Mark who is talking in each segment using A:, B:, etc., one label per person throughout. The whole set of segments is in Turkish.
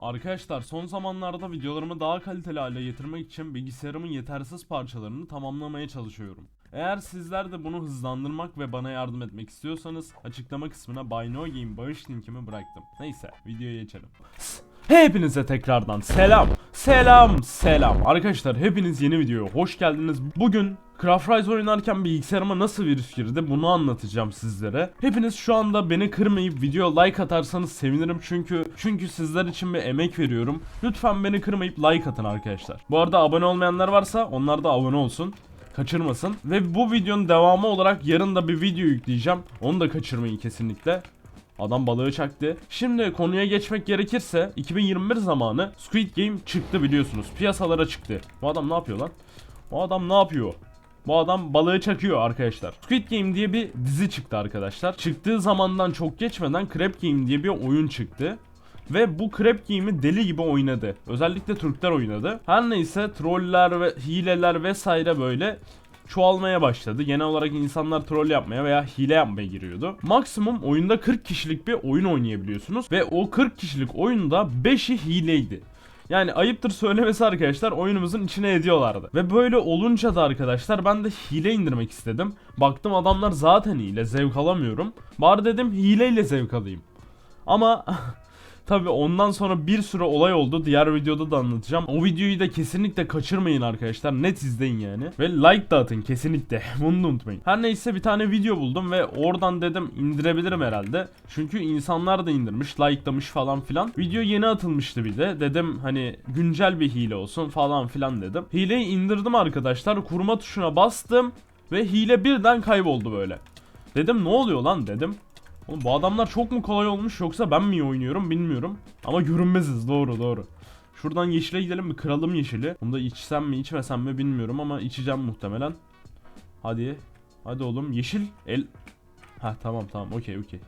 A: Arkadaşlar son zamanlarda videolarımı daha kaliteli hale getirmek için bilgisayarımın yetersiz parçalarını tamamlamaya çalışıyorum. Eğer sizler de bunu hızlandırmak ve bana yardım etmek istiyorsanız açıklama kısmına Buy bağış linkimi bıraktım. Neyse videoya geçelim. Hepinize tekrardan selam, selam, selam. Arkadaşlar hepiniz yeni videoya hoş geldiniz. Bugün Craft Rise oynarken bilgisayarıma nasıl virüs girdi bunu anlatacağım sizlere. Hepiniz şu anda beni kırmayıp video like atarsanız sevinirim çünkü çünkü sizler için bir emek veriyorum. Lütfen beni kırmayıp like atın arkadaşlar. Bu arada abone olmayanlar varsa onlar da abone olsun kaçırmasın. Ve bu videonun devamı olarak yarın da bir video yükleyeceğim. Onu da kaçırmayın kesinlikle. Adam balığı çaktı. Şimdi konuya geçmek gerekirse 2021 zamanı Squid Game çıktı biliyorsunuz. Piyasalara çıktı. Bu adam ne yapıyor lan? Bu adam ne yapıyor? Bu adam balığı çakıyor arkadaşlar. Squid Game diye bir dizi çıktı arkadaşlar. Çıktığı zamandan çok geçmeden Crab Game diye bir oyun çıktı. Ve bu Crab Game'i deli gibi oynadı. Özellikle Türkler oynadı. Her neyse troller ve hileler vesaire böyle çoğalmaya başladı. Genel olarak insanlar troll yapmaya veya hile yapmaya giriyordu. Maksimum oyunda 40 kişilik bir oyun oynayabiliyorsunuz. Ve o 40 kişilik oyunda 5'i hileydi. Yani ayıptır söylemesi arkadaşlar oyunumuzun içine ediyorlardı. Ve böyle olunca da arkadaşlar ben de hile indirmek istedim. Baktım adamlar zaten hile zevk alamıyorum. Bari dedim hileyle zevk alayım. Ama Tabi ondan sonra bir sürü olay oldu. Diğer videoda da anlatacağım. O videoyu da kesinlikle kaçırmayın arkadaşlar. Net izleyin yani. Ve like da atın kesinlikle. Bunu da unutmayın. Her neyse bir tane video buldum ve oradan dedim indirebilirim herhalde. Çünkü insanlar da indirmiş, likelamış falan filan. Video yeni atılmıştı bir de. Dedim hani güncel bir hile olsun falan filan dedim. Hileyi indirdim arkadaşlar. Kurma tuşuna bastım ve hile birden kayboldu böyle. Dedim ne oluyor lan dedim. Oğlum bu adamlar çok mu kolay olmuş yoksa ben mi iyi oynuyorum bilmiyorum. Ama görünmeziz doğru doğru. Şuradan yeşile gidelim bir kıralım yeşili. Bunu da içsem mi içmesem mi bilmiyorum ama içeceğim muhtemelen. Hadi. Hadi oğlum yeşil el. Ha tamam tamam okey okey.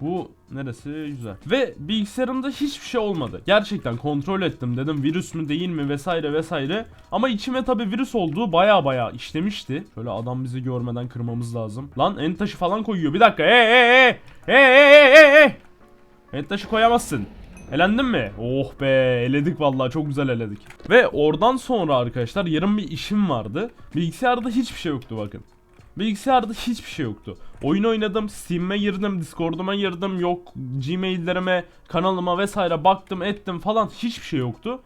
A: Bu neresi güzel. Ve bilgisayarımda hiçbir şey olmadı. Gerçekten kontrol ettim dedim virüs mü değil mi vesaire vesaire. Ama içime tabi virüs olduğu baya baya işlemişti. Şöyle adam bizi görmeden kırmamız lazım. Lan en taşı falan koyuyor. Bir dakika. Hey hey hey hey hey. En taşı koyamazsın. Elendin mi? Oh be eledik vallahi çok güzel eledik. Ve oradan sonra arkadaşlar yarın bir işim vardı. Bilgisayarda hiçbir şey yoktu bakın. Bilgisayarda hiçbir şey yoktu. Oyun oynadım, Steam'e girdim, Discord'uma girdim, yok Gmail'lerime, kanalıma vesaire baktım, ettim falan hiçbir şey yoktu.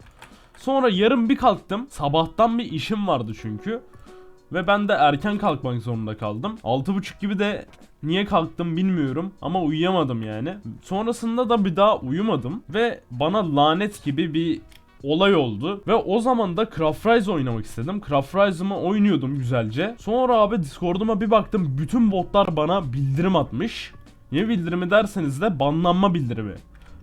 A: Sonra yarın bir kalktım. Sabahtan bir işim vardı çünkü. Ve ben de erken kalkmak zorunda kaldım. 6.30 gibi de niye kalktım bilmiyorum ama uyuyamadım yani. Sonrasında da bir daha uyumadım ve bana lanet gibi bir olay oldu. Ve o zaman da Craft Rise oynamak istedim. Craft Rise'ımı oynuyordum güzelce. Sonra abi Discord'uma bir baktım bütün botlar bana bildirim atmış. Niye bildirimi derseniz de banlanma bildirimi.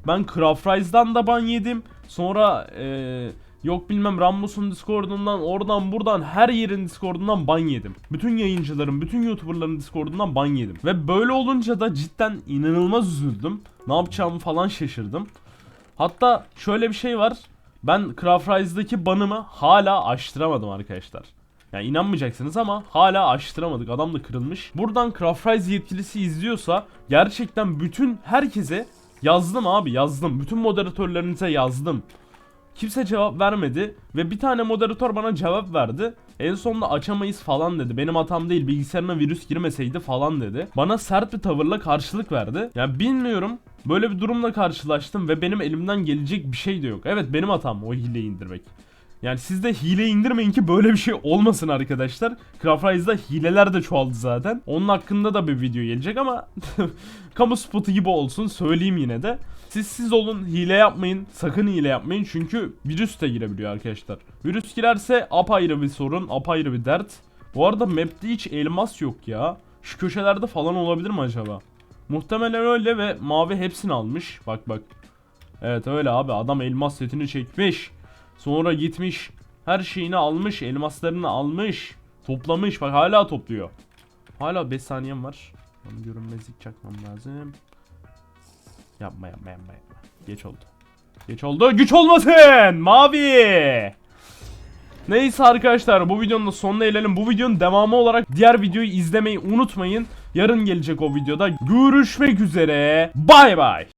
A: Ben Craft Rise'dan da ban yedim. Sonra eee... Yok bilmem Rambus'un Discord'undan oradan buradan her yerin Discord'undan ban yedim. Bütün yayıncıların, bütün YouTuber'ların Discord'undan ban yedim. Ve böyle olunca da cidden inanılmaz üzüldüm. Ne yapacağımı falan şaşırdım. Hatta şöyle bir şey var. Ben Craft Rise'daki banımı hala aştıramadım arkadaşlar. Yani inanmayacaksınız ama hala aştıramadık. Adam da kırılmış. Buradan Craft Rise yetkilisi izliyorsa gerçekten bütün herkese yazdım abi yazdım. Bütün moderatörlerinize yazdım. Kimse cevap vermedi ve bir tane moderatör bana cevap verdi. En sonunda açamayız falan dedi. Benim hatam değil bilgisayarına virüs girmeseydi falan dedi. Bana sert bir tavırla karşılık verdi. Yani bilmiyorum. Böyle bir durumla karşılaştım ve benim elimden gelecek bir şey de yok. Evet benim hatam o hileyi indirmek. Yani siz de hile indirmeyin ki böyle bir şey olmasın arkadaşlar. Craft Rise'da hileler de çoğaldı zaten. Onun hakkında da bir video gelecek ama kamu spotu gibi olsun söyleyeyim yine de. Siz siz olun hile yapmayın. Sakın hile yapmayın çünkü virüs de girebiliyor arkadaşlar. Virüs girerse apayrı bir sorun, apayrı bir dert. Bu arada map'te hiç elmas yok ya. Şu köşelerde falan olabilir mi acaba? Muhtemelen öyle ve mavi hepsini almış. Bak bak. Evet öyle abi adam elmas setini çekmiş. Sonra gitmiş her şeyini almış, elmaslarını almış, toplamış. Bak hala topluyor. Hala 5 saniyem var. Onu görünmezlik çakmam lazım. Yapma yapma yapma yapma. Geç oldu. Geç oldu. Güç olmasın. Mavi. Neyse arkadaşlar bu videonun da sonuna gelelim. Bu videonun devamı olarak diğer videoyu izlemeyi unutmayın. Yarın gelecek o videoda. Görüşmek üzere. Bay bay.